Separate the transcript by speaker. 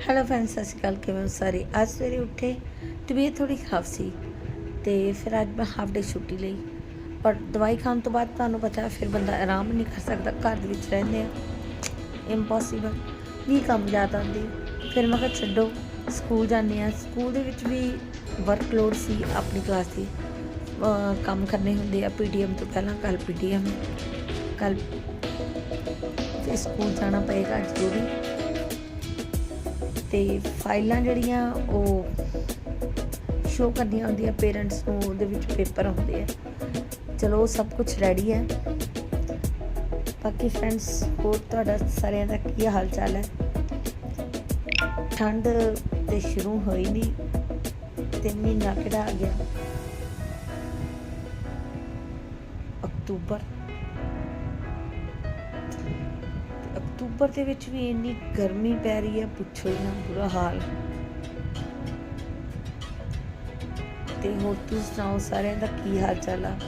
Speaker 1: Hello friends ਸਤਿ ਸ਼੍ਰੀ ਅਕਾਲ, ਕਿਵੇਂ ਹੋ ਸਾਰੇ? ਅੱਜ ਸਵੇਰੇ ਉੱਠੇ, ਤਬੀਅਤ ਥੋੜੀ ਖਰਾਬ ਸੀ ਤੇ ਫਿਰ ਅੱਜ ਮੈਂ ਹਾਫ ਡੇ ਛੁੱਟੀ ਲਈ। ਪਰ ਦਵਾਈ ਖਾਣ ਤੋਂ ਬਾਅਦ ਤੁਹਾਨੂੰ ਪਤਾ ਫਿਰ ਬੰਦਾ ਆਰਾਮ ਨਹੀਂ ਕਰ ਸਕਦਾ, ਘਰ ਦੇ ਵਿੱਚ ਰਹਿੰਦੇ ਆ। ਇੰਪੋਸੀਬਲ ਨਹੀਂ ਕੰਮ ਯਾਦ ਹੁੰਦੀ ਫਿਰ ਮੈਂ ਕਿਹਾ ਛੱਡੋ ਸਕੂਲ ਜਾਂਦੇ ਆ ਸਕੂਲ ਦੇ ਵਿੱਚ ਵੀ ਵਰਕਲੋਡ ਸੀ ਆਪਣੀ ਕਲਾਸ ਦੀ। ਕੰਮ ਕਰਨੇ ਹੁੰਦੇ ਆ ਪੀਡੀਐਮ ਤੋਂ ਪਹਿਲਾਂ ਕੱਲ ਪੀਡੀਐਮ ਕੱਲ ਫਿਰ ਸਕੂਲ ਜਾਣਾ ਪਏਗਾ ਜ਼ਰੂਰੀ। ਤੇ ਫਾਈਲਾਂ ਜਿਹੜੀਆਂ ਉਹ ਸ਼ੋ ਕਰਨੀਆਂ ਹੁੰਦੀਆਂ ਪੇਰੈਂਟਸ ਨੂੰ, ਉਹਦੇ ਵਿੱਚ ਪੇਪਰ ਹੁੰਦੇ ਆ। ਚਲੋ ਉਹ ਸਭ ਕੁਝ ਰੈਡੀ ਹੈ। ਬਾਕੀ ਫਰੈਂਡਸ ਹੋਰ ਤੁਹਾਡਾ ਸਾਰਿਆਂ ਦਾ ਕੀ ਹਾਲ ਚਾਲ ਹੈ? ਠੰਡ ਤੇ ਸ਼ੁਰੂ ਹੋਈ ਨਹੀਂ, ਤੇ ਮਹੀਨਾ ਕਿਹੜਾ ਆ ਗਿਆ? ਅਕਤੂਬਰ। ਅਕਤੂਬਰ ਦੇ ਵਿੱਚ ਵੀ ਇੰਨੀ ਗਰਮੀ ਪੈ ਰਹੀ ਹੈ, ਪੁੱਛੋ ਹੀ ਨਾ ਬੁਰਾ ਹਾਲ। ਤੇ ਹੋਰ ਤੁਸੀਂ ਸੁਣਾਓ ਸਾਰਿਆਂ ਦਾ ਕੀ ਹਾਲ ਚਾਲ ਆ?